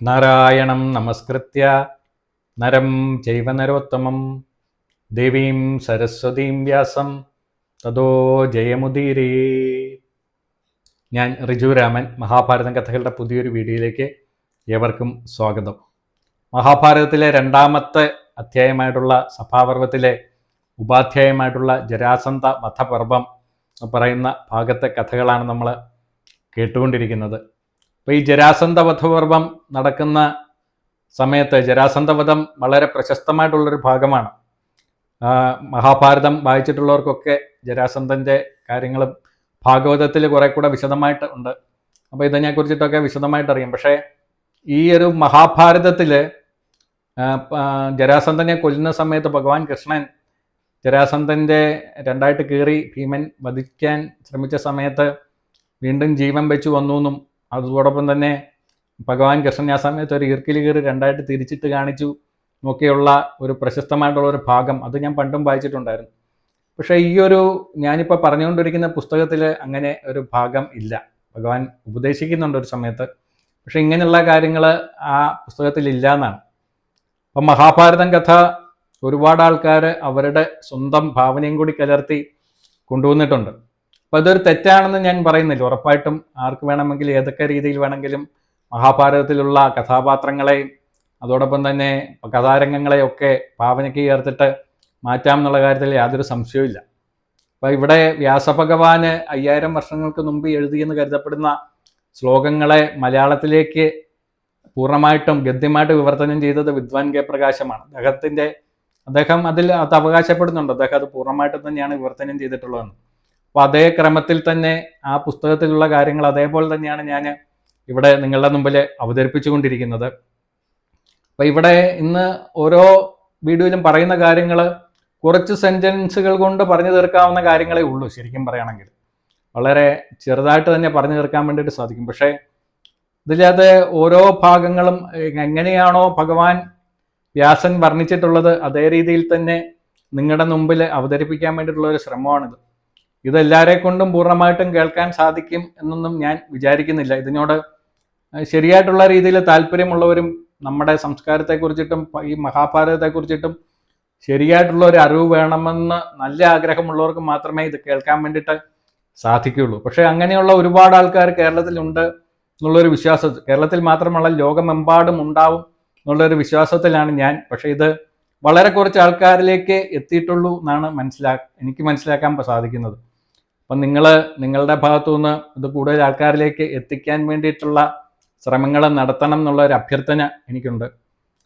നാരായണം നമസ്കൃത്യ. നരം ചൈവ നരോത്തമം. ദേവീം സരസ്വതീം വ്യാസം. തതോ ജയമുദീരേ. ഞാൻ റിജു രാമൻ മഹാഭാരതം കഥകളുടെ പുതിയൊരു വീഡിയോയിലേക്ക് ഏവർക്കും സ്വാഗതം. മഹാഭാരതത്തിലെ രണ്ടാമത്തെ അധ്യായമായിട്ടുള്ള സഭാപർവത്തിലെ ഉപാധ്യായമായിട്ടുള്ള ജരാസന്ത വധപർവം പറയുന്ന ഭാഗത്തെ കഥകളാണ് നമ്മൾ കേട്ടുകൊണ്ടിരിക്കുന്നത്. അപ്പോൾ ഈ ജരാസന്ധ വധപർവം നടക്കുന്ന സമയത്ത് ജരാസന്ധവധം വളരെ പ്രശസ്തമായിട്ടുള്ളൊരു ഭാഗമാണ്. മഹാഭാരതം വായിച്ചിട്ടുള്ളവർക്കൊക്കെ ജരാസന്ധന്റെ കാര്യങ്ങൾ ഭാഗവതത്തിൽ കുറെ കൂടെ വിശദമായിട്ട് ഉണ്ട്. അപ്പോൾ ഇതിനെക്കുറിച്ചിട്ടൊക്കെ വിശദമായിട്ട് അറിയാം. പക്ഷേ ഈ ഒരു മഹാഭാരതത്തിൽ ജരാസന്ധനെ കൊല്ലുന്ന സമയത്ത് ഭഗവാൻ കൃഷ്ണൻ ജരാസന്ധന്റെ രണ്ടായിട്ട് കീറി ഭീമൻ വധിക്കാൻ ശ്രമിച്ച സമയത്ത് വീണ്ടും ജീവൻ വെച്ചു വന്നു എന്നും അതോടൊപ്പം തന്നെ ഭഗവാൻ കൃഷ്ണൻ ആ സമയത്ത് ഒരു ഈർക്കിൽ കീറി രണ്ടായിട്ട് തിരിച്ചിട്ട് കാണിച്ചു ഒക്കെയുള്ള ഒരു പ്രശസ്തമായിട്ടുള്ള ഒരു ഭാഗം. അത് ഞാൻ പണ്ടും വായിച്ചിട്ടുണ്ടായിരുന്നു. പക്ഷേ ഈ ഒരു ഞാനിപ്പോൾ പറഞ്ഞുകൊണ്ടിരിക്കുന്ന പുസ്തകത്തിൽ അങ്ങനെ ഒരു ഭാഗം ഇല്ല. ഭഗവാൻ ഉപദേശിക്കുന്നുണ്ട് ഒരു സമയത്ത്. പക്ഷേ ഇങ്ങനെയുള്ള കാര്യങ്ങൾ ആ പുസ്തകത്തിൽ ഇല്ല എന്നാണ്. അപ്പം മഹാഭാരതം കഥ ഒരുപാട് ആൾക്കാർ അവരുടെ സ്വന്തം ഭാവനയും കൂടി കലർത്തി കൊണ്ടുവന്നിട്ടുണ്ട്. അപ്പോൾ അതൊരു തെറ്റാണെന്ന് ഞാൻ പറയുന്നില്ല. ഉറപ്പായിട്ടും ആർക്ക് വേണമെങ്കിലും ഏതൊക്കെ രീതിയിൽ വേണമെങ്കിലും മഹാഭാരതത്തിലുള്ള കഥാപാത്രങ്ങളെയും അതോടൊപ്പം തന്നെ കഥാരംഗങ്ങളെയൊക്കെ ഭാവനയ്ക്ക് ചേർത്തിട്ട് മാറ്റാം എന്നുള്ള കാര്യത്തിൽ യാതൊരു സംശയവുമില്ല. അപ്പോൾ ഇവിടെ വ്യാസഭഗവാന് അയ്യായിരം വർഷങ്ങൾക്ക് മുമ്പ് എഴുതിയെന്ന് കരുതപ്പെടുന്ന ശ്ലോകങ്ങളെ മലയാളത്തിലേക്ക് പൂർണമായിട്ടും ഗദ്യമായിട്ട് വിവർത്തനം ചെയ്തത് വിദ്വാൻ കെ പ്രകാശമാണ്. അദ്ദേഹത്തിന്റെ അദ്ദേഹം അതിൽ അത് അവകാശപ്പെടുന്നുണ്ട്. അദ്ദേഹം അത് പൂർണമായിട്ടും തന്നെയാണ് വിവർത്തനം ചെയ്തിട്ടുള്ളതെന്ന്. അപ്പോൾ അതേ ക്രമത്തിൽ തന്നെ ആ പുസ്തകത്തിലുള്ള കാര്യങ്ങൾ അതേപോലെ തന്നെയാണ് ഞാൻ ഇവിടെ നിങ്ങളുടെ മുമ്പിൽ അവതരിപ്പിച്ചുകൊണ്ടിരിക്കുന്നത്. അപ്പോൾ ഇവിടെ ഇന്ന് ഓരോ വീഡിയോയിലും പറയുന്ന കാര്യങ്ങൾ കുറച്ച് സെന്റൻസുകൾ കൊണ്ട് പറഞ്ഞു തീർക്കാവുന്ന കാര്യങ്ങളേ ഉള്ളൂ ശരിക്കും പറയുകയാണെങ്കിൽ. വളരെ ചെറുതായിട്ട് തന്നെ പറഞ്ഞു തീർക്കാൻ വേണ്ടിയിട്ട് സാധിക്കും. പക്ഷേ ഇതിലത് ഓരോ ഭാഗങ്ങളും എങ്ങനെയാണോ ഭഗവാൻ വ്യാസൻ വർണിച്ചിട്ടുള്ളത് അതേ രീതിയിൽ തന്നെ നിങ്ങളുടെ മുമ്പിൽ അവതരിപ്പിക്കാൻ വേണ്ടിയിട്ടുള്ള ഒരു ശ്രമമാണിത്. ഇതെല്ലാരെ കൊണ്ടും പൂർണമായിട്ടും കേൾക്കാൻ സാധിക്കും എന്നൊന്നും ഞാൻ വിചാരിക്കുന്നില്ല. ഇതിനോട് ശരിയായിട്ടുള്ള രീതിയിൽ താല്പര്യമുള്ളവരും നമ്മുടെ സംസ്കാരത്തെക്കുറിച്ചിട്ടും ഈ മഹാഭാരതത്തെക്കുറിച്ചിട്ടും ശരിയായിട്ടുള്ള ഒരു അറിവ് വേണമെന്ന് നല്ല ആഗ്രഹമുള്ളവർക്ക് മാത്രമേ ഇത് കേൾക്കാൻ വേണ്ടിയിട്ട് സാധിക്കുകയുള്ളൂ. പക്ഷേ അങ്ങനെയുള്ള ഒരുപാട് ആൾക്കാർ കേരളത്തിലുണ്ട് എന്നുള്ളൊരു വിശ്വാസം കേരളത്തിൽ മാത്രമല്ല ലോകമെമ്പാടും ഉണ്ടാവും എന്നുള്ളൊരു വിശ്വാസത്തിലാണ് ഞാൻ. പക്ഷേ ഇത് വളരെ കുറച്ച് ആൾക്കാരിലേക്ക് എത്തിയിട്ടുള്ളൂ എന്നാണ് മനസ്സിലാ എനിക്ക് മനസ്സിലാക്കാൻ സാധിക്കുന്നത്. അപ്പം നിങ്ങൾ നിങ്ങളുടെ ഭാഗത്തു നിന്ന് ഇത് കൂടുതൽ ആൾക്കാരിലേക്ക് എത്തിക്കാൻ വേണ്ടിയിട്ടുള്ള ശ്രമങ്ങൾ നടത്തണം എന്നുള്ള ഒരു അഭ്യർത്ഥന എനിക്കുണ്ട്.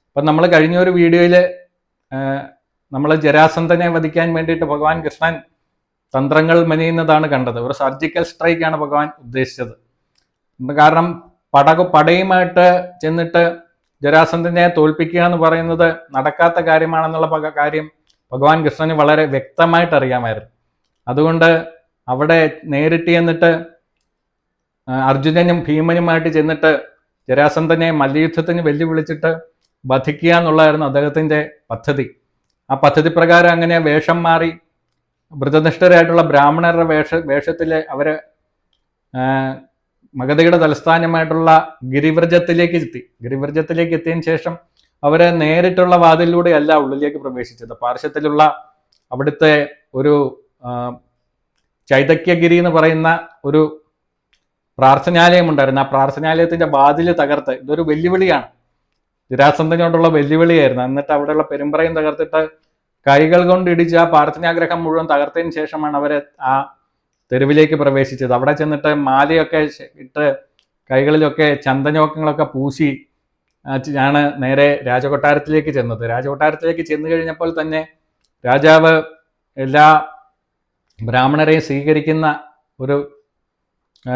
അപ്പം നമ്മൾ കഴിഞ്ഞ ഒരു വീഡിയോയിൽ നമ്മൾ ജരാസന്ധനെ വധിക്കാൻ വേണ്ടിയിട്ട് ഭഗവാൻ കൃഷ്ണൻ തന്ത്രങ്ങൾ മെനയുന്നതാണ് കണ്ടത്. ഒരു സർജിക്കൽ സ്ട്രൈക്കാണ് ഭഗവാൻ ഉദ്ദേശിച്ചത്. കാരണം പടക പടയുമായിട്ട് ചെന്നിട്ട് ജരാസന്ധനെ തോൽപ്പിക്കുക എന്ന് പറയുന്നത് നടക്കാത്ത കാര്യമാണെന്നുള്ള കാര്യം ഭഗവാൻ കൃഷ്ണന് വളരെ വ്യക്തമായിട്ട് അറിയാമായിരുന്നു. അതുകൊണ്ട് അവിടെ നേരിട്ട് ചെന്നിട്ട് അർജുനനും ഭീമനുമായിട്ട് ചെന്നിട്ട് ജരാസന്ധനെ മല്ലയുദ്ധത്തിന് വെല്ലുവിളിച്ചിട്ട് വധിക്കുക എന്നുള്ളതായിരുന്നു അദ്ദേഹത്തിന്റെ പദ്ധതി. ആ പദ്ധതി പ്രകാരം അങ്ങനെ വേഷം മാറി വ്രതനിഷ്ഠരായിട്ടുള്ള ബ്രാഹ്മണരുടെ വേഷ വേഷത്തിൽ അവർ മഗധയുടെ തലസ്ഥാനമായിട്ടുള്ള ഗിരിവ്രജത്തിലേക്ക് എത്തി. ഗിരിവ്രജത്തിലേക്ക് എത്തിയതിന് ശേഷം അവരെ നേരിട്ടുള്ള വാതിലിലൂടെയല്ല ഉള്ളിലേക്ക് പ്രവേശിച്ചത്. പാർശ്വത്തിലുള്ള അവിടുത്തെ ഒരു ചൈതക്യഗിരി എന്ന് പറയുന്ന ഒരു പ്രാർത്ഥനാലയം ഉണ്ടായിരുന്നു. ആ പ്രാർത്ഥനാലയത്തിന്റെ വാതിൽ തകർത്ത് ഇതൊരു വെല്ലുവിളിയാണ്. ദുരാസന്ധനോടുള്ള വെല്ലുവിളിയായിരുന്നു. എന്നിട്ട് അവിടെയുള്ള പെരുമ്പറയും തകർത്തിട്ട് കൈകൾ കൊണ്ട് ഇടിച്ച് ആ പ്രാർത്ഥനാഗ്രഹം മുഴുവൻ തകർത്തതിന് ശേഷമാണ് അവരെ ആ തെരുവിലേക്ക് പ്രവേശിച്ചത്. അവിടെ ചെന്നിട്ട് മാലയൊക്കെ ഇട്ട് കൈകളിലൊക്കെ ചന്ദനോക്കങ്ങളൊക്കെ പൂശി ആണ് നേരെ രാജകൊട്ടാരത്തിലേക്ക് ചെന്നത്. രാജകൊട്ടാരത്തിലേക്ക് ചെന്ന് കഴിഞ്ഞപ്പോൾ തന്നെ രാജാവ് എല്ലാ ബ്രാഹ്മണരെയും സ്വീകരിക്കുന്ന ഒരു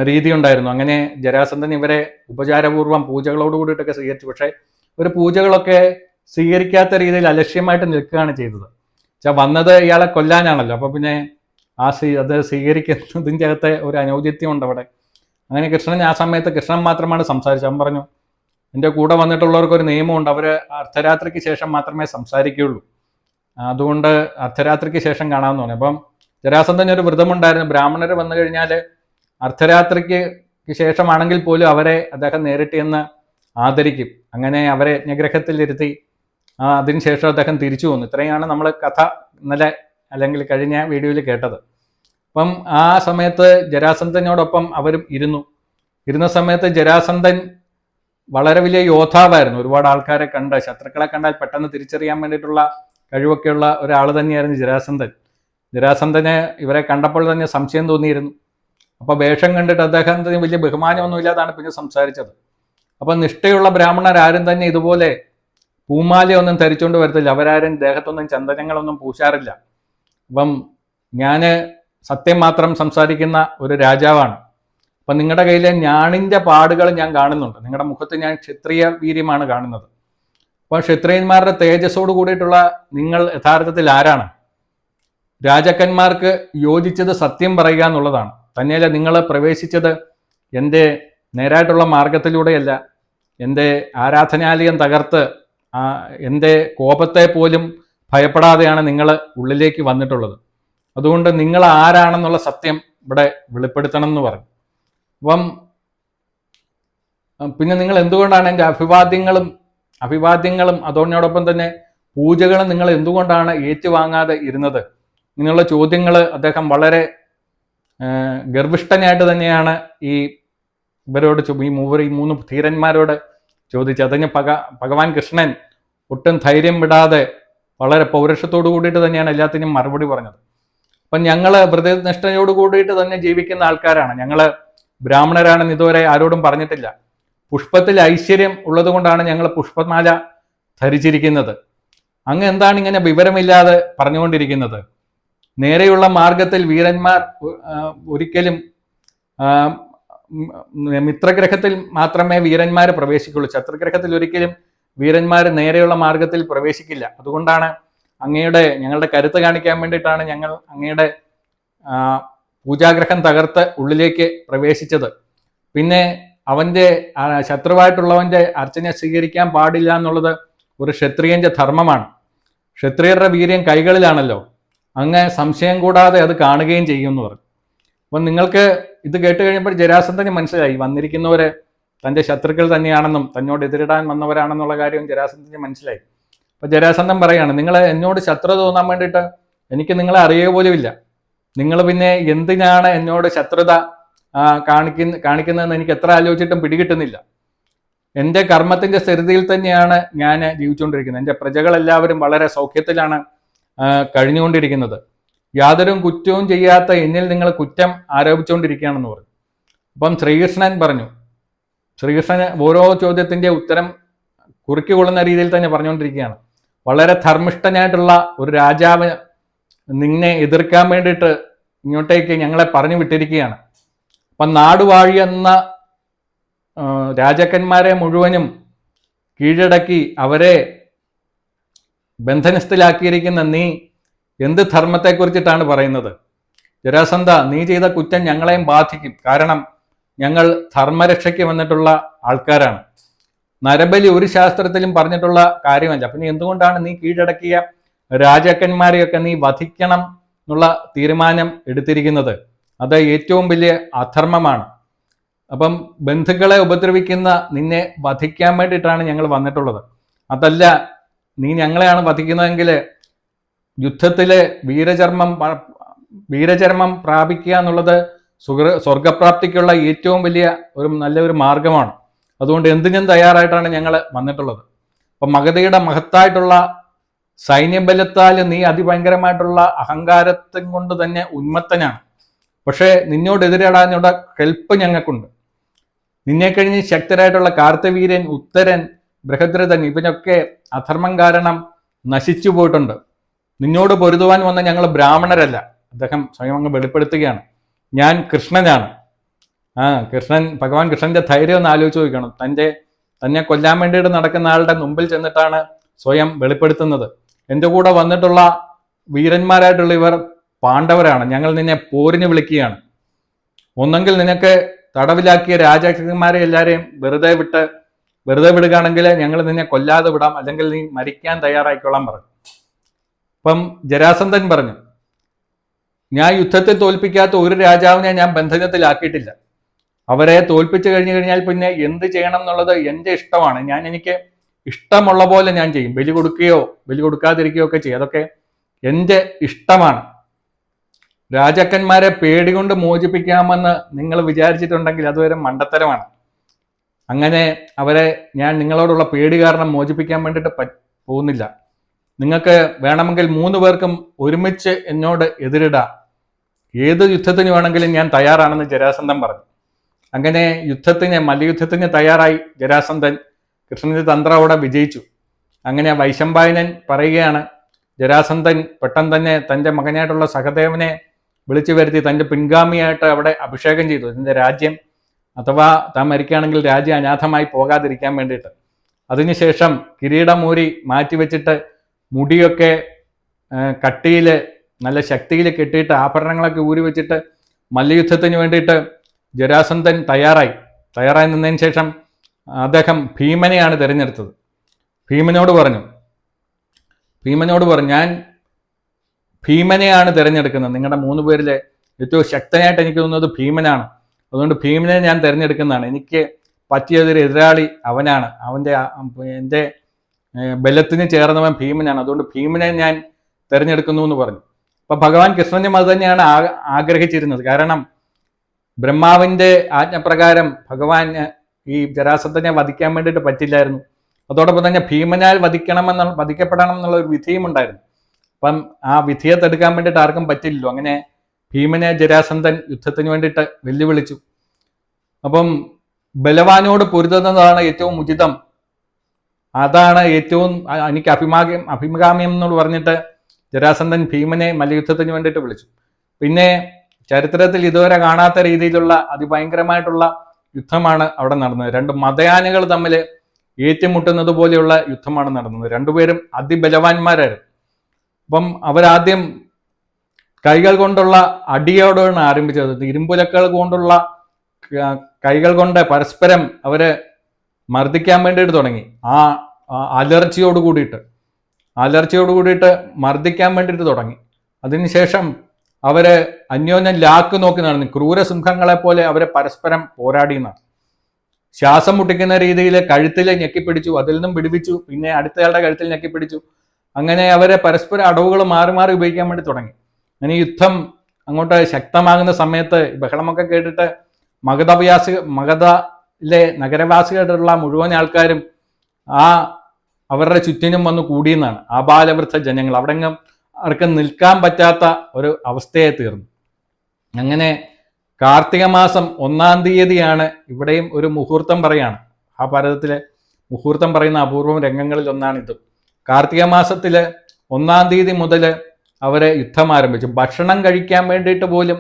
രീതി ഉണ്ടായിരുന്നു അങ്ങനെ ജരാസന്ധൻ ഇവരെ ഉപചാരപൂർവം പൂജകളോട് കൂടിയിട്ടൊക്കെ സ്വീകരിച്ചു. പക്ഷേ ഒരു പൂജകളൊക്കെ സ്വീകരിക്കാത്ത രീതിയിൽ അലക്ഷ്യമായിട്ട് നിൽക്കുകയാണ് ചെയ്തത്. വെച്ചാൽ വന്നത് ഇയാളെ കൊല്ലാനാണല്ലോ. അപ്പോൾ പിന്നെ ആ സ്വീ അത് സ്വീകരിക്കുന്നതിന്റെ അകത്തെ ഒരു അനൗചിത്യം ഉണ്ട് അവിടെ. അങ്ങനെ കൃഷ്ണൻ ആ സമയത്ത് കൃഷ്ണൻ മാത്രമാണ് സംസാരിച്ചത്. അവൻ പറഞ്ഞു എന്റെ കൂടെ വന്നിട്ടുള്ളവർക്ക് ഒരു നിയമമുണ്ട്. അവർ അർദ്ധരാത്രിക്ക് ശേഷം മാത്രമേ സംസാരിക്കുകയുള്ളൂ. അതുകൊണ്ട് അർദ്ധരാത്രിക്ക് ശേഷം കാണാമെന്ന് പറഞ്ഞു. അപ്പം ജരാസന്ധന് ഒരു വ്രതമുണ്ടായിരുന്നു. ബ്രാഹ്മണർ വന്നു കഴിഞ്ഞാൽ അർദ്ധരാത്രിക്ക് ശേഷമാണെങ്കിൽ പോലും അവരെ അദ്ദേഹം നേരിട്ട് എന്ന് ആദരിക്കും. അങ്ങനെ അവരെ യജ്ഞഗ്രഹത്തിലിരുത്തി അതിനുശേഷം അദ്ദേഹം തിരിച്ചു വന്നു. ഇത്രയാണ് നമ്മൾ കഥ ഇന്നലെ അല്ലെങ്കിൽ കഴിഞ്ഞ വീഡിയോയിൽ കേട്ടത്. അപ്പം ആ സമയത്ത് ജരാസന്ധനോടൊപ്പം അവരും ഇരുന്നു. ഇരുന്ന സമയത്ത് ജരാസന്ധൻ വളരെ വലിയ യോദ്ധാവായിരുന്നു. ഒരുപാട് ആൾക്കാരെ കണ്ട് ശത്രുക്കളെ കണ്ടാൽ പെട്ടെന്ന് തിരിച്ചറിയാൻ വേണ്ടിയിട്ടുള്ള കഴിവൊക്കെയുള്ള ഒരാൾ തന്നെയായിരുന്നു ജരാസന്ധൻ. ജരാസന്ധന് ഇവരെ കണ്ടപ്പോൾ തന്നെ സംശയം തോന്നിയിരുന്നു. അപ്പോൾ വേഷം കണ്ടിട്ട് അദ്ദേഹം അദ്ദേഹത്തിന് വലിയ ബഹുമാനമൊന്നുമില്ലാതാണ് പിന്നെ സംസാരിച്ചത്. അപ്പൊ നിഷ്ഠയുള്ള ബ്രാഹ്മണർ ആരും തന്നെ ഇതുപോലെ പൂമാലയൊന്നും ധരിച്ചുകൊണ്ട് വരത്തില്ല. അവരാരും ദേഹത്തൊന്നും ചന്ദനങ്ങളൊന്നും പൂശാറില്ല. അപ്പം ഞാൻ സത്യം മാത്രം സംസാരിക്കുന്ന ഒരു രാജാവാണ്. അപ്പൊ നിങ്ങളുടെ കയ്യിലെ ഞാണിന്റെ പാടുകൾ ഞാൻ കാണുന്നുണ്ട്. നിങ്ങളുടെ മുഖത്ത് ഞാൻ ക്ഷത്രിയ വീര്യമാണ് കാണുന്നത്. അപ്പോൾ ക്ഷത്രിയന്മാരുടെ തേജസ്സോട് കൂടിയിട്ടുള്ള നിങ്ങൾ യഥാർത്ഥത്തിൽ ആരാണ്? രാജാക്കന്മാർക്ക് യോജിച്ചത് സത്യം പറയുക എന്നുള്ളതാണ്. തന്നെയല്ല നിങ്ങൾ പ്രവേശിച്ചത് എന്റെ നേരായിട്ടുള്ള മാർഗത്തിലൂടെയല്ല എന്റെ ആരാധനാലയം തകർത്ത് എന്റെ കോപത്തെ പോലും ഭയപ്പെടാതെയാണ് നിങ്ങൾ ഉള്ളിലേക്ക് വന്നിട്ടുള്ളത്. അതുകൊണ്ട് നിങ്ങൾ ആരാണെന്നുള്ള സത്യം ഇവിടെ വെളിപ്പെടുത്തണം എന്ന് പറഞ്ഞു അപ്പം പിന്നെ നിങ്ങൾ എന്തുകൊണ്ടാണ് എന്റെ അഭിവാദ്യങ്ങളും അഭിവാദ്യങ്ങളും അതോടൊപ്പം തന്നെ പൂജകളും നിങ്ങൾ എന്തുകൊണ്ടാണ് ഏറ്റുവാങ്ങാതെ ഇരുന്നത്? ഇങ്ങനെയുള്ള ചോദ്യങ്ങൾ അദ്ദേഹം വളരെ ഗർഭിഷ്ഠനായിട്ട് തന്നെയാണ് ഈ ഇവരോട് ഈ മൂവർ ഈ മൂന്ന് ധീരന്മാരോട് ചോദിച്ചത്. അതിന് പക ഭഗവാൻ കൃഷ്ണൻ ഒട്ടും ധൈര്യം വിടാതെ വളരെ പൗരുഷത്തോടു കൂടിയിട്ട് തന്നെയാണ് എല്ലാത്തിനും മറുപടി പറഞ്ഞത്. അപ്പം ഞങ്ങൾ വ്രതനിഷ്ഠയോട് കൂടിയിട്ട് തന്നെ ജീവിക്കുന്ന ആൾക്കാരാണ്. ഞങ്ങൾ ബ്രാഹ്മണരാണെന്ന് ഇതുവരെ ആരോടും പറഞ്ഞിട്ടില്ല. പുഷ്പത്തിൽ ഐശ്വര്യം ഉള്ളത് കൊണ്ടാണ് ഞങ്ങൾ പുഷ്പമാല ധരിച്ചിരിക്കുന്നത്. അങ്ങ് എന്താണ് ഇങ്ങനെ വിവരമില്ലാതെ പറഞ്ഞുകൊണ്ടിരിക്കുന്നത്? നേരെയുള്ള മാർഗത്തിൽ വീരന്മാർ ഒരിക്കലും മിത്രഗ്രഹത്തിൽ മാത്രമേ വീരന്മാർ പ്രവേശിക്കുള്ളൂ. ശത്രുഗ്രഹത്തിൽ ഒരിക്കലും വീരന്മാർ നേരെയുള്ള മാർഗത്തിൽ പ്രവേശിക്കില്ല. അതുകൊണ്ടാണ് അങ്ങയുടെ ഞങ്ങളുടെ കരുത്ത് കാണിക്കാൻ വേണ്ടിയിട്ടാണ് ഞങ്ങൾ അങ്ങയുടെ പൂജാഗ്രഹം തകർത്ത് ഉള്ളിലേക്ക് പ്രവേശിച്ചത്. പിന്നെ അവന്റെ ശത്രുവായിട്ടുള്ളവന്റെ അർച്ചന സ്വീകരിക്കാൻ പാടില്ല എന്നുള്ളത് ഒരു ക്ഷത്രിയന്റെ ധർമ്മമാണ്. ക്ഷത്രിയരുടെ വീര്യം കൈകളിലാണല്ലോ. അങ്ങ് സംശയം കൂടാതെ അത് കാണുകയും ചെയ്യും എന്ന് പറഞ്ഞു. അപ്പം നിങ്ങൾക്ക് ഇത് കേട്ട് കഴിയുമ്പോൾ ജരാസന്ധന് മനസ്സിലായി. വന്നിരിക്കുന്നവര് തന്റെ ശത്രുക്കൾ തന്നെയാണെന്നും തന്നോട് എതിരിടാൻ വന്നവരാണെന്നുള്ള കാര്യവും ജരാസന്ധന് മനസ്സിലായി. അപ്പൊ ജരാസന്ധൻ പറയാണ് നിങ്ങൾ എന്നോട് ശത്രു തോന്നാൻ വേണ്ടിയിട്ട് എനിക്ക് നിങ്ങളെ അറിയുക പോലുമില്ല. നിങ്ങൾ പിന്നെ എന്തിനാണ് എന്നോട് ശത്രുത കാണിക്കുന്ന കാണിക്കുന്നതെന്ന് എനിക്ക് എത്ര ആലോചിച്ചിട്ടും പിടികിട്ടുന്നില്ല. എന്റെ കർമ്മത്തിന്റെ സ്ഥിരതയിൽ തന്നെയാണ് ഞാൻ ജീവിച്ചുകൊണ്ടിരിക്കുന്നത്. എന്റെ പ്രജകളെല്ലാവരും വളരെ സൗഖ്യത്തിലാണ് കഴിഞ്ഞുകൊണ്ടിരിക്കുന്നത്. യാതൊരു കുറ്റവും ചെയ്യാത്ത എന്നിൽ നിങ്ങൾ കുറ്റം ആരോപിച്ചുകൊണ്ടിരിക്കുകയാണെന്ന് പറഞ്ഞു. അപ്പം ശ്രീകൃഷ്ണൻ പറഞ്ഞു. ശ്രീകൃഷ്ണൻ ഓരോ ചോദ്യത്തിന്റെ ഉത്തരം കുറുക്കിക്കൊള്ളുന്ന രീതിയിൽ തന്നെ പറഞ്ഞുകൊണ്ടിരിക്കുകയാണ്. വളരെ ധർമ്മിഷ്ഠനായിട്ടുള്ള ഒരു രാജാവ് നിന്നെ എതിർക്കാൻ വേണ്ടിയിട്ട് ഇങ്ങോട്ടേക്ക് ഞങ്ങളെ പറഞ്ഞു വിട്ടിരിക്കുകയാണ്. അപ്പം നാടുവാഴി എന്ന രാജാക്കന്മാരെ മുഴുവനും കീഴടക്കി അവരെ ബന്ധനസ്ഥിലാക്കിയിരിക്കുന്ന നീ എന്ത് ധർമ്മത്തെക്കുറിച്ചിട്ടാണ് പറയുന്നത്? ജരാസന്ധ നീ ചെയ്ത കുറ്റം ഞങ്ങളെയും ബാധിക്കും. കാരണം ഞങ്ങൾ ധർമ്മരക്ഷയ്ക്ക് വന്നിട്ടുള്ള ആൾക്കാരാണ്. നരബലി ഒരു ശാസ്ത്രത്തിലും പറഞ്ഞിട്ടുള്ള കാര്യമല്ല. പിന്നെ എന്തുകൊണ്ടാണ് നീ കീഴടക്കിയ രാജാക്കന്മാരെയൊക്കെ നീ വധിക്കണം എന്നുള്ള തീരുമാനം എടുത്തിരിക്കുന്നത്? അത് ഏറ്റവും വലിയ അധർമ്മമാണ്. അപ്പം ബന്ധുക്കളെ ഉപദ്രവിക്കുന്ന നിന്നെ വധിക്കാൻ വേണ്ടിയിട്ടാണ് ഞങ്ങൾ വന്നിട്ടുള്ളത്. അതല്ല നീ ഞങ്ങളെയാണ് വധിക്കുന്നതെങ്കിൽ യുദ്ധത്തിലെ വീരചർമ്മം വീരചർമ്മം പ്രാപിക്കുക എന്നുള്ളത് സ്വർഗപ്രാപ്തിക്കുള്ള ഏറ്റവും വലിയ ഒരു നല്ലൊരു മാർഗമാണ്. അതുകൊണ്ട് എന്തിനും തയ്യാറായിട്ടാണ് ഞങ്ങൾ വന്നിട്ടുള്ളത്. അപ്പം മഗധയുടെ മഹത്തായിട്ടുള്ള സൈന്യബലത്താൽ നീ അതിഭയങ്കരമായിട്ടുള്ള അഹങ്കാരത്തും കൊണ്ട് തന്നെ ഉന്മത്തനാണ്. പക്ഷേ നിന്നോട് കെൽപ്പ് ഞങ്ങൾക്കുണ്ട്. നിന്നെ കഴിഞ്ഞ് ശക്തരായിട്ടുള്ള കാർത്തവീരൻ ഉത്തരൻ ബൃഹദ്രഥൻ ഇവനൊക്കെ അധർമ്മം കാരണം നശിച്ചു പോയിട്ടുണ്ട്. നിന്നോട് പൊരുതുവാൻ വന്ന ഞങ്ങൾ ബ്രാഹ്മണരല്ല. അദ്ദേഹം സ്വയം അങ്ങ് വെളിപ്പെടുത്തുകയാണ്. ഞാൻ കൃഷ്ണനാണ്. ആ കൃഷ്ണൻ ഭഗവാൻ കൃഷ്ണന്റെ ധൈര്യം ഒന്ന് ആലോചിച്ച് നോക്കണം. തന്റെ തന്നെ കൊല്ലാൻ വേണ്ടിയിട്ട് നടക്കുന്ന ആളുടെ മുമ്പിൽ ചെന്നിട്ടാണ് സ്വയം വെളിപ്പെടുത്തുന്നത്. എന്റെ കൂടെ വന്നിട്ടുള്ള വീരന്മാരായിട്ടുള്ള ഇവർ പാണ്ഡവരാണ്. ഞങ്ങൾ നിന്നെ പോരിന് വിളിക്കുകയാണ്. ഒന്നെങ്കിൽ നിനക്ക് തടവിലാക്കിയ രാജാക്കന്മാരെ എല്ലാവരെയും വെറുതെ വിട്ട് വെറുതെ വിടുകയാണെങ്കിൽ ഞങ്ങൾ നിന്നെ കൊല്ലാതെ വിടാം. അല്ലെങ്കിൽ നീ മരിക്കാൻ തയ്യാറായിക്കോളാം പറഞ്ഞു. അപ്പം ജരാസന്ധൻ പറഞ്ഞു ഞാൻ യുദ്ധത്തെ തോൽപ്പിക്കാത്ത ഒരു രാജാവിനെ ഞാൻ ബന്ധനത്തിലാക്കിയിട്ടില്ല. അവരെ തോൽപ്പിച്ചു കഴിഞ്ഞു കഴിഞ്ഞാൽ പിന്നെ എന്ത് ചെയ്യണം എന്നുള്ളത് എന്റെ ഇഷ്ടമാണ്. ഞാൻ എനിക്ക് ഇഷ്ടമുള്ള പോലെ ഞാൻ ചെയ്യും. ബലി കൊടുക്കുകയോ ബലി കൊടുക്കാതിരിക്കുകയോ ഒക്കെ ചെയ്യും. അതൊക്കെ എന്റെ ഇഷ്ടമാണ്. രാജാക്കന്മാരെ പേടികൊണ്ട് മോചിപ്പിക്കാമെന്ന് നിങ്ങൾ വിചാരിച്ചിട്ടുണ്ടെങ്കിൽ അതുവരെ മണ്ടത്തരമാണ്. അങ്ങനെ അവരെ ഞാൻ നിങ്ങളോടുള്ള പേടി കാരണം മോചിപ്പിക്കാൻ വേണ്ടിയിട്ട് പോകുന്നില്ല. നിങ്ങൾക്ക് വേണമെങ്കിൽ മൂന്ന് പേർക്കും ഒരുമിച്ച് എന്നോട് എതിരിടാം. ഏത് യുദ്ധത്തിന് വേണമെങ്കിലും ഞാൻ തയ്യാറാണെന്ന് ജരാസന്ധൻ പറഞ്ഞു. അങ്ങനെ യുദ്ധത്തിന് മല്ലയുദ്ധത്തിന് തയ്യാറായി ജരാസന്ധൻ കൃഷ്ണന്റെ തന്ത്രം വിജയിച്ചു. അങ്ങനെ വൈശമ്പായനൻ പറയുകയാണ് ജരാസന്ധൻ പെട്ടെന്ന് തന്നെ തന്റെ മകനായിട്ടുള്ള സഹദേവനെ വിളിച്ചു വരുത്തി തന്റെ പിൻഗാമിയായിട്ട് അവിടെ അഭിഷേകം ചെയ്തു. ഇതിന്റെ രാജ്യം അഥവാ താൻ മരിക്കുകയാണെങ്കിൽ രാജ്യം അനാഥമായി പോകാതിരിക്കാൻ വേണ്ടിയിട്ട്. അതിനുശേഷം കിരീടമൂരി മാറ്റിവെച്ചിട്ട് മുടിയൊക്കെ കട്ടിയിൽ നല്ല ശക്തിയിൽ കെട്ടിയിട്ട് ആഭരണങ്ങളൊക്കെ ഊരി വെച്ചിട്ട് മല്ലയുദ്ധത്തിന് വേണ്ടിയിട്ട് ജരാസന്ധൻ തയ്യാറായി. തയ്യാറായി നിന്നതിന് ശേഷം അദ്ദേഹം ഭീമനെയാണ് തിരഞ്ഞെടുത്തത്. ഭീമനോട് പറഞ്ഞു ഭീമനോട് പറഞ്ഞു ഞാൻ ഭീമനെയാണ് തിരഞ്ഞെടുക്കുന്നത്. നിങ്ങളുടെ മൂന്ന് പേരിലെ ഏറ്റവും ശക്തനായിട്ട് എനിക്ക് തോന്നുന്നത് ഭീമനാണ്. അതുകൊണ്ട് ഭീമനെ ഞാൻ തിരഞ്ഞെടുക്കുന്നതാണ്. എനിക്ക് പറ്റിയതൊരു എതിരാളി അവനാണ്. അവന്റെ എന്റെ ബലത്തിന് ചേർന്നവൻ ഭീമനാണ്. അതുകൊണ്ട് ഭീമനെ ഞാൻ തിരഞ്ഞെടുക്കുന്നു എന്ന് പറഞ്ഞു. അപ്പൊ ഭഗവാൻ കൃഷ്ണനും അത് തന്നെയാണ് ആഗ്രഹിച്ചിരുന്നത്. കാരണം ബ്രഹ്മാവിന്റെ ആജ്ഞപ്രകാരം ഭഗവാൻ ഈ ജരാസത്തിനെ വധിക്കാൻ വേണ്ടിയിട്ട് പറ്റില്ലായിരുന്നു. അതോടൊപ്പം തന്നെ ഭീമനാൽ വധിക്കണമെന്ന വധിക്കപ്പെടണം എന്നുള്ള ഒരു വിധിയും ഉണ്ടായിരുന്നു. അപ്പം ആ വിധിയെ തടുക്കാൻ വേണ്ടിയിട്ട് ആർക്കും പറ്റില്ലല്ലോ. അങ്ങനെ ഭീമനെ ജരാസന്ധൻ യുദ്ധത്തിന് വേണ്ടിയിട്ട് വെല്ലുവിളിച്ചു. അപ്പം ബലവാനോട് പൊരുതുന്നതാണ് ഏറ്റവും ഉചിതം. അതാണ് ഏറ്റവും എനിക്ക് അഭിമാഗ്യം അഭിമുഖാമ്യം എന്ന് പറഞ്ഞിട്ട് ജരാസന്ധൻ ഭീമനെ മല്ലയുദ്ധത്തിന് വേണ്ടിയിട്ട് വിളിച്ചു. പിന്നെ ചരിത്രത്തിൽ ഇതുവരെ കാണാത്ത രീതിയിലുള്ള അതിഭയങ്കരമായിട്ടുള്ള യുദ്ധമാണ് അവിടെ നടന്നത്. രണ്ട് മതയാനകൾ തമ്മിൽ ഏറ്റുമുട്ടുന്നത് പോലെയുള്ള യുദ്ധമാണ് നടന്നത്. രണ്ടുപേരും അതിബലവാന്മാരായിരുന്നു. അപ്പം അവരാദ്യം കൈകൾ കൊണ്ടുള്ള അടിയോടാണ് ആരംഭിച്ചത്. ഇരുമ്പുലക്കൾ കൊണ്ടുള്ള കൈകൾ കൊണ്ട് പരസ്പരം അവരെ മർദ്ദിക്കാൻ വേണ്ടിയിട്ട് തുടങ്ങി. ആ അലർച്ചയോട് കൂടിയിട്ട്. അലർച്ചയോട് കൂടിയിട്ട് മർദ്ദിക്കാൻ വേണ്ടിയിട്ട് തുടങ്ങി. അതിനുശേഷം അവരെ അന്യോന്യം ലാക്ക് നോക്കി നടന്നു. ക്രൂരസിംഹങ്ങളെ പോലെ അവരെ പരസ്പരം പോരാടി നടന്നു. ശ്വാസം മുട്ടിക്കുന്ന രീതിയിൽ കഴുത്തിൽ ഞെക്കിപ്പിടിച്ചു അതിൽ നിന്നും പിടിപ്പിച്ചു പിന്നെ അടുത്തയാളുടെ കഴുത്തിൽ ഞെക്കിപ്പിടിച്ചു അങ്ങനെ അവരെ പരസ്പരം അടവുകൾ മാറി മാറി ഉപയോഗിക്കാൻ വേണ്ടി തുടങ്ങി. അങ്ങനെ യുദ്ധം അങ്ങോട്ട് ശക്തമാകുന്ന സമയത്ത് ബഹളമൊക്കെ കേട്ടിട്ട് മഗധവ്യാസി മഗധയിലെ നഗരവാസികളുള്ള മുഴുവൻ ആൾക്കാരും ആ അവരുടെ ചുറ്റിനും വന്ന് കൂടിയെന്നാണ്. ബാലവൃദ്ധ ജനങ്ങൾ. അവിടെങ്ങും അവർക്ക് നിൽക്കാൻ പറ്റാത്ത ഒരു അവസ്ഥയെ തീർന്നു. അങ്ങനെ കാർത്തിക മാസം ഒന്നാം തീയതിയാണ് ഇവിടെയും ഒരു മുഹൂർത്തം പറയാണ്. ആ ഭാരതത്തിലെ മുഹൂർത്തം പറയുന്ന അപൂർവം രംഗങ്ങളിൽ ഒന്നാണ് ഇത് കാർത്തിക മാസത്തിൽ ഒന്നാം തീയതി മുതൽ അവരെ യുദ്ധം ആരംഭിച്ചു. ഭക്ഷണം കഴിക്കാൻ വേണ്ടിയിട്ട് പോലും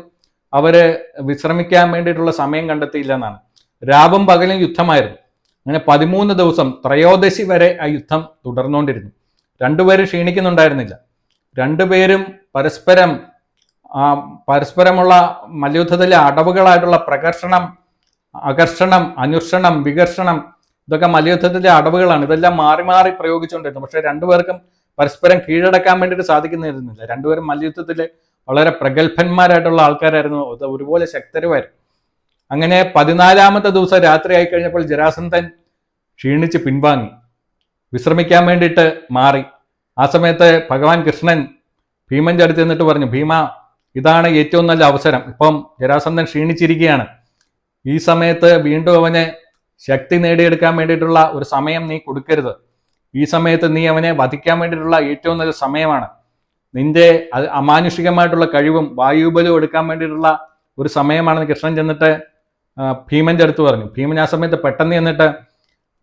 അവർ വിശ്രമിക്കാൻ വേണ്ടിയിട്ടുള്ള സമയം കണ്ടെത്തിയില്ല എന്നാണ് രാവും പകലും യുദ്ധമായിരുന്നു. അങ്ങനെ പതിമൂന്ന് ദിവസം ത്രയോദശി വരെ ആ യുദ്ധം തുടർന്നുകൊണ്ടിരുന്നു രണ്ടുപേരും ക്ഷീണിക്കുന്നുണ്ടായിരുന്നില്ല. രണ്ടുപേരും പരസ്പരം പരസ്പരമുള്ള മല്ലയുദ്ധത്തിലെ അടവുകളായിട്ടുള്ള പ്രകർഷണം ആകർഷണം അനുഷണം വികർഷണം ഇതൊക്കെ മല്ലയുദ്ധത്തിലെ അടവുകളാണ്. ഇതെല്ലാം മാറി മാറി പ്രയോഗിച്ചുകൊണ്ടിരുന്നു. പക്ഷെ രണ്ടുപേർക്കും പരസ്പരം കീഴടക്കാൻ വേണ്ടിയിട്ട് സാധിക്കുന്നിരുന്നില്ല രണ്ടുപേരും മല്ലയുദ്ധത്തിൽ വളരെ പ്രഗത്ഭന്മാരായിട്ടുള്ള ആൾക്കാരായിരുന്നു. ഒരുപോലെ ശക്തരുമായിരുന്നു. അങ്ങനെ പതിനാലാമത്തെ ദിവസം രാത്രി ആയി കഴിഞ്ഞപ്പോൾ ജരാസന്ധൻ ക്ഷീണിച്ച് പിൻവാങ്ങി. വിശ്രമിക്കാൻ വേണ്ടിയിട്ട് മാറി. ആ സമയത്ത് ഭഗവാൻ കൃഷ്ണൻ ഭീമൻ അടുത്ത് നിന്നിട്ട് പറഞ്ഞു ഭീമ ഇതാണ് ഏറ്റവും നല്ല അവസരം. ഇപ്പം ജരാസന്ധൻ ക്ഷീണിച്ചിരിക്കുകയാണ്. ഈ സമയത്ത് വീണ്ടും അവനെ ശക്തി നേടിയെടുക്കാൻ വേണ്ടിയിട്ടുള്ള ഒരു സമയം നീ കൊടുക്കരുത്. ഈ സമയത്ത് നീ അവനെ വധിക്കാൻ വേണ്ടിയിട്ടുള്ള ഏറ്റവും നല്ല സമയമാണ്. നിന്റെ അമാനുഷികമായിട്ടുള്ള കഴിവും വായുബലവും എടുക്കാൻ വേണ്ടിയിട്ടുള്ള ഒരു സമയമാണെന്ന് കൃഷ്ണൻ ചെന്നിട്ട് ഭീമന്റെ അടുത്ത് പറഞ്ഞു. ഭീമൻ ആ സമയത്ത് പെട്ടെന്ന് ചെന്നിട്ട്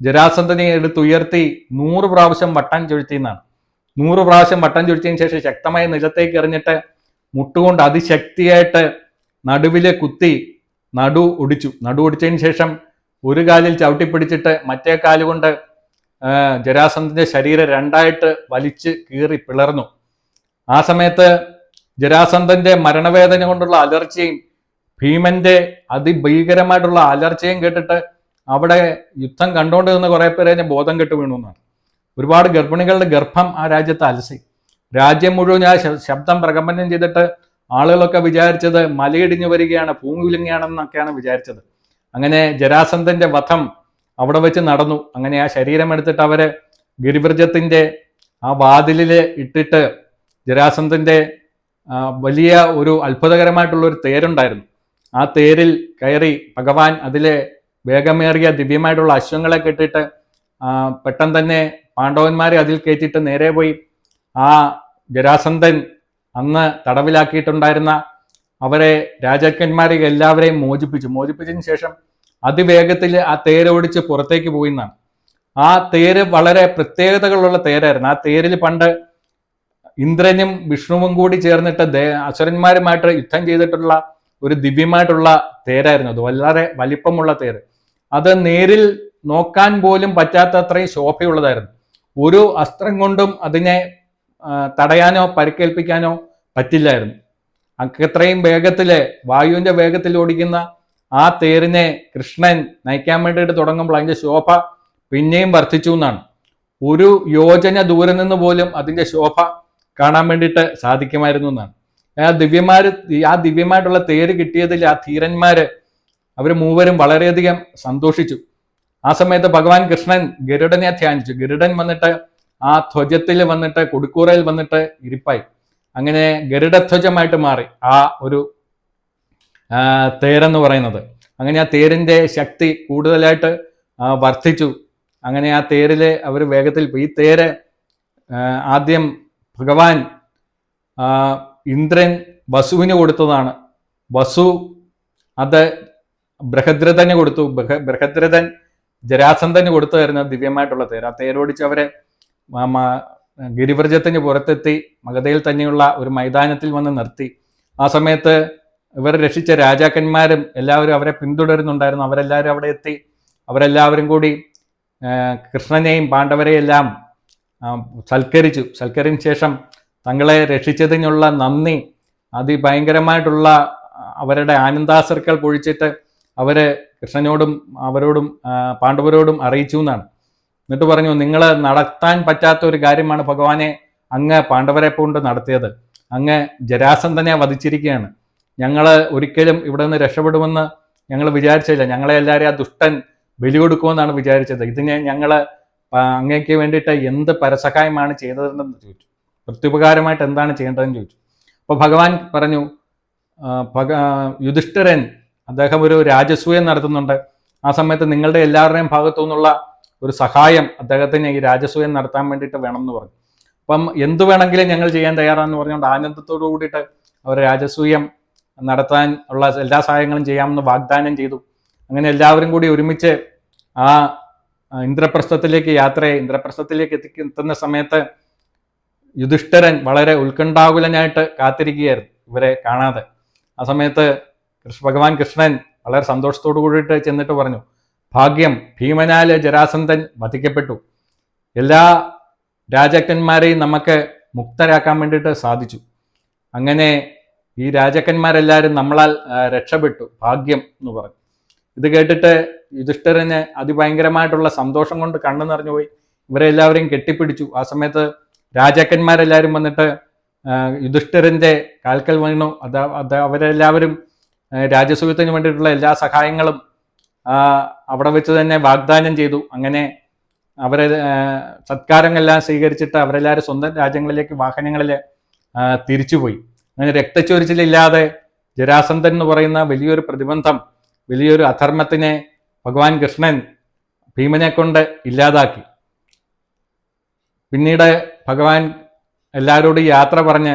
ജരാസന്ധനെ എടുത്തുയർത്തി നൂറ് പ്രാവശ്യം വട്ടം ചൊഴുത്തി നൂറ് പ്രാവശ്യം വട്ടം ചൊഴിച്ചതിന് ശേഷം ശക്തമായ നിലത്തേക്ക് എറിഞ്ഞിട്ട് മുട്ടുകൊണ്ട് അതിശക്തിയായിട്ട് നടുവിലെ കുത്തി നടു ഒടിച്ചു. നടു ഒടിച്ചതിന് ശേഷം ഒരു കാലിൽ ചവിട്ടിപ്പിടിച്ചിട്ട് മറ്റേ കാലുകൊണ്ട് ജരാസന്ധന്റെ ശരീരം രണ്ടായിട്ട് വലിച്ച് കീറി പിളർന്നു. ആ സമയത്ത് ജരാസന്ധന്റെ മരണവേദന കൊണ്ടുള്ള അലർച്ചയും ഭീമന്റെ അതിഭീകരമായിട്ടുള്ള അലർച്ചയും കേട്ടിട്ട് അവിടെ യുദ്ധം കണ്ടുകൊണ്ട് കുറെ പേരെ ബോധം കെട്ട് വീണു എന്നാണ്. ഒരുപാട് ഗർഭിണികളുടെ ഗർഭം ആ രാജ്യത്ത് അലസി. രാജ്യം മുഴുവൻ ആ ശബ്ദം പ്രകമ്പനം ചെയ്തിട്ട് ആളുകളൊക്കെ വിചാരിച്ചത് മലയിടിഞ്ഞു വരികയാണ് ഭൂമി ഉലുങ്ങുകയാണെന്നൊക്കെയാണ് വിചാരിച്ചത്. അങ്ങനെ ജരാസന്ധന്റെ വധം അവിടെ വെച്ച് നടന്നു. അങ്ങനെ ആ ശരീരം എടുത്തിട്ട് അവർ ഗിരിവൃജത്തിന്റെ ആ വാതിലിൽ ഇട്ടിട്ട് ജരാസന്ധന്റെ ആ, വലിയ ഒരു അത്ഭുതകരമായിട്ടുള്ള ഒരു തേരുണ്ടായിരുന്നു. ആ തേരിൽ കയറി ഭഗവാൻ അതിലെ വേഗമേറിയ ദിവ്യമായിട്ടുള്ള അശ്വങ്ങളെ കെട്ടിട്ട് പെട്ടെന്ന് തന്നെ പാണ്ഡവന്മാരെ അതിൽ കയറ്റിയിട്ട് നേരെ പോയി. ആ ജരാസന്ധൻ അന്ന് തടവിലാക്കിയിട്ടുണ്ടായിരുന്ന അവരെ രാജാക്കന്മാരെ എല്ലാവരെയും മോചിപ്പിച്ചു. മോചിപ്പിച്ചതിന് ശേഷം അതിവേഗത്തിൽ ആ തേരോടിച്ച് പുറത്തേക്ക് പോയി എന്നാണ്. ആ തേര് വളരെ പ്രത്യേകതകളുള്ള തേരായിരുന്നു. ആ തേരിൽ പണ്ട് ഇന്ദ്രനും വിഷ്ണുവും കൂടി ചേർന്നിട്ട് അസുരന്മാരുമായിട്ട് യുദ്ധം ചെയ്തിട്ടുള്ള ഒരു ദിവ്യമായിട്ടുള്ള തേരായിരുന്നു. അത് വളരെ വലിപ്പമുള്ള തേര്. അത് നേരിൽ നോക്കാൻ പോലും പറ്റാത്ത അത്രയും ശോഭയുള്ളതായിരുന്നു. ഒരു അസ്ത്രം കൊണ്ടും അതിനെ തടയാനോ പരിക്കേൽപ്പിക്കാനോ പറ്റില്ലായിരുന്നു. അത്രയും വേഗത്തിൽ വായുവിന്റെ വേഗത്തിൽ ഓടിക്കുന്ന ആ തേരിനെ കൃഷ്ണൻ നയിക്കാൻ വേണ്ടിയിട്ട് തുടങ്ങുമ്പോൾ അതിന്റെ ശോഭ പിന്നെയും വർദ്ധിച്ചു എന്നാണ്. ഒരു യോജന ദൂരെ നിന്ന് പോലും അതിന്റെ ശോഭ കാണാൻ വേണ്ടിയിട്ട് സാധിക്കുമായിരുന്നു എന്നാണ്. ആ ദിവ്യമാര് ആ ദിവ്യമായിട്ടുള്ള തേര് കിട്ടിയതിൽ ആ ധീരന്മാര് അവർ മൂവരും വളരെയധികം സന്തോഷിച്ചു. ആ സമയത്ത് ഭഗവാൻ കൃഷ്ണൻ ഗരുഡനെ ധ്യാനിച്ചു. ഗരുഡൻ വന്നിട്ട് ആ ധ്വജത്തിൽ വന്നിട്ട് കൊടുക്കൂറയിൽ വന്നിട്ട് ഇരിപ്പായി. അങ്ങനെ ഗരുഡധ്വജമായിട്ട് മാറി ആ ഒരു തേരെന്ന് പറയുന്നത്. അങ്ങനെ ആ തേരിന്റെ ശക്തി കൂടുതലായിട്ട് വർദ്ധിച്ചു. അങ്ങനെ ആ തേരിൽ അവർ വേഗത്തിൽ. ഈ തേര് ആദ്യം ഭഗവാൻ ഇന്ദ്രൻ വസുവിന് കൊടുത്തതാണ്. വസു അത് ബൃഹദ്രഥന് കൊടുത്തു. ബൃഹ- ബൃഹദ്രഥൻ ജരാസന്ധന് കൊടുത്തു തരുന്ന ദിവ്യമായിട്ടുള്ള തേര്. ആ തേരോടിച്ച് അവരെ ഗിരിവ്രജത്തിന് പുറത്തെത്തി മഗധയിൽ തന്നെയുള്ള ഒരു മൈതാനത്തിൽ വന്ന് നിർത്തി. ആ സമയത്ത് ഇവർ രക്ഷിച്ച രാജാക്കന്മാരും എല്ലാവരും അവരെ പിന്തുടരുന്നുണ്ടായിരുന്നു. അവരെല്ലാവരും അവിടെ എത്തി. അവരെല്ലാവരും കൂടി കൃഷ്ണനെയും പാണ്ഡവരെയും എല്ലാം ആ, സൽക്കരിച്ചു. സൽക്കരിച്ച ശേഷം തങ്ങളെ രക്ഷിച്ചതിനുള്ള നന്ദി അതിഭയങ്കരമായിട്ടുള്ള അവരുടെ ആനന്ദാസർക്കൾ പൊഴിച്ചിട്ട് അവരെ കൃഷ്ണനോടും അവരോടും പാണ്ഡവരോടും അറിയിച്ചു എന്നാണ്. എന്നിട്ട് പറഞ്ഞു നിങ്ങൾ നടത്താൻ പറ്റാത്ത ഒരു കാര്യമാണ് ഭഗവാനെ അങ്ങ് പാണ്ഡവരെ കൊണ്ട് നടത്തിയത്. അങ്ങ് ജരാസന്ധനെ വധിച്ചിരിക്കുകയാണ്. ഞങ്ങൾ ഒരിക്കലും ഇവിടെ നിന്ന് രക്ഷപ്പെടുമെന്ന് ഞങ്ങൾ വിചാരിച്ചില്ല. ഞങ്ങളെ എല്ലാവരെയും ആ ദുഷ്ടൻ ബലി കൊടുക്കുമെന്നാണ് വിചാരിച്ചത്. ഇതിനെ ഞങ്ങൾ അങ്ങേക്ക് വേണ്ടിയിട്ട് എന്ത് പരസഹായമാണ് ചെയ്തതെന്ന് ചോദിച്ചു. പ്രത്യുപകാരമായിട്ട് എന്താണ് ചെയ്യേണ്ടതെന്ന് ചോദിച്ചു. അപ്പോൾ ഭഗവാൻ പറഞ്ഞു ഭഗ യുധിഷ്ഠിരൻ അദ്ദേഹം ഒരു രാജസൂയം നടത്തുന്നുണ്ട്. ആ സമയത്ത് നിങ്ങളുടെ എല്ലാവരുടെയും ഭാഗത്തു നിന്നുള്ള ഒരു സഹായം അദ്ദേഹത്തിന് ഈ രാജസൂയം നടത്താൻ വേണ്ടിയിട്ട് വേണം എന്ന് പറഞ്ഞു. അപ്പം എന്ത് വേണമെങ്കിലും ഞങ്ങൾ ചെയ്യാൻ തയ്യാറാണെന്ന് പറഞ്ഞുകൊണ്ട് ആനന്ദത്തോടു കൂടിയിട്ട് അവർ രാജസൂയം നടത്താൻ ഉള്ള എല്ലാ സഹായങ്ങളും ചെയ്യാമെന്ന് വാഗ്ദാനം ചെയ്തു. അങ്ങനെ എല്ലാവരും കൂടി ഒരുമിച്ച് ആ, ഇന്ദ്രപ്രസ്ഥത്തിലേക്ക് യാത്രയെ ഇന്ദ്രപ്രസ്ഥത്തിലേക്ക് എത്തി എത്തുന്ന സമയത്ത് യുധിഷ്ഠിരൻ വളരെ ഉത്കണ്ഠാകുലനായിട്ട് കാത്തിരിക്കുകയായിരുന്നു ഇവരെ കാണാതെ. ആ സമയത്ത് കൃഷ്ണ ഭഗവാൻ കൃഷ്ണൻ വളരെ സന്തോഷത്തോടു കൂടിയിട്ട് ചെന്നിട്ട് പറഞ്ഞു ഭാഗ്യം ഭീമനാല് ജരാസന്ധൻ വധിക്കപ്പെട്ടു. എല്ലാ രാജാക്കന്മാരെയും നമുക്ക് മുക്തരാക്കാൻ വേണ്ടിയിട്ട് സാധിച്ചു. അങ്ങനെ ഈ രാജാക്കന്മാരെല്ലാവരും നമ്മളാൽ രക്ഷപ്പെട്ടു. ഭാഗ്യം എന്ന് പറഞ്ഞു. ഇത് കേട്ടിട്ട് യുധിഷ്ഠിരന് അതിഭയങ്കരമായിട്ടുള്ള സന്തോഷം കൊണ്ട് കണ്ണു നിറഞ്ഞു പോയി. ഇവരെ എല്ലാവരെയും കെട്ടിപ്പിടിച്ചു. ആ സമയത്ത് രാജാക്കന്മാരെല്ലാവരും വന്നിട്ട് യുധിഷ്ഠിരന്റെ കാൽക്കൽ വീണു. അത് അത് അവരെല്ലാവരും രാജസൂയത്തിന് വേണ്ടിയിട്ടുള്ള എല്ലാ സഹായങ്ങളും അവിടെ വെച്ച് തന്നെ വാഗ്ദാനം ചെയ്തു. അങ്ങനെ അവരെ സത്കാരങ്ങളെല്ലാം സ്വീകരിച്ചിട്ട് അവരെല്ലാവരും സ്വന്തം രാജ്യങ്ങളിലേക്ക് വാഹനങ്ങളിൽ തിരിച്ചുപോയി. അങ്ങനെ രക്തച്ചൊരിച്ചിലില്ലാതെ ജരാസന്ധൻ എന്ന് പറയുന്ന വലിയൊരു പ്രതിബന്ധം വലിയൊരു അധർമ്മത്തിനെ ഭഗവാൻ കൃഷ്ണൻ ഭീമനെ കൊണ്ട് ഇല്ലാതാക്കി. പിന്നീട് ഭഗവാൻ എല്ലാവരോടും യാത്ര പറഞ്ഞ്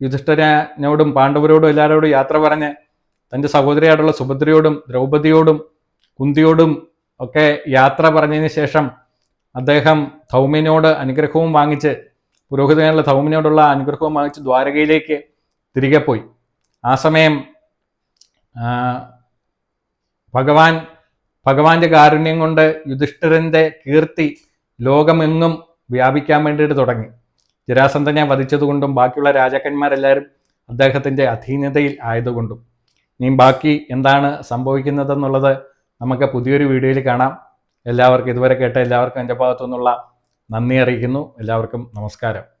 യുധിഷ്ഠരനോടും പാണ്ഡവരോടും എല്ലാവരോടും യാത്ര പറഞ്ഞ് തന്റെ സഹോദരിയായിട്ടുള്ള സുഭദ്രയോടും ദ്രൗപദിയോടും കുന്തിയോടും ഒക്കെ യാത്ര പറഞ്ഞതിന് ശേഷം അദ്ദേഹം ധൗമ്യനോട് അനുഗ്രഹവും വാങ്ങിച്ച് പുരോഹിതനുള്ള ധൗമ്യനോടുള്ള അനുഗ്രഹവും വാങ്ങിച്ച് ദ്വാരകയിലേക്ക് തിരികെ പോയി. ആ സമയം ഭഗവാൻ ഭഗവാന്റെ കാരുണ്യം കൊണ്ട് യുധിഷ്ഠിരന്റെ കീർത്തി ലോകമെങ്ങും വ്യാപിക്കാൻ വേണ്ടിയിട്ട് തുടങ്ങി. ജരാസന്ധനെ വധിച്ചതുകൊണ്ടും ബാക്കിയുള്ള രാജാക്കന്മാരെല്ലാവരും അദ്ദേഹത്തിന്റെ അധീനതയിൽ ആയതുകൊണ്ടും ഇനി ബാക്കി എന്താണ് സംഭവിക്കുന്നതെന്നുള്ളത് നമുക്ക് പുതിയൊരു വീഡിയോയിൽ കാണാം. എല്ലാവർക്കും ഇതുവരെ കേട്ട എല്ലാവർക്കും എന്റെ ഭാഗത്തു നിന്നുള്ള നന്ദി അറിയിക്കുന്നു. എല്ലാവർക്കും നമസ്കാരം.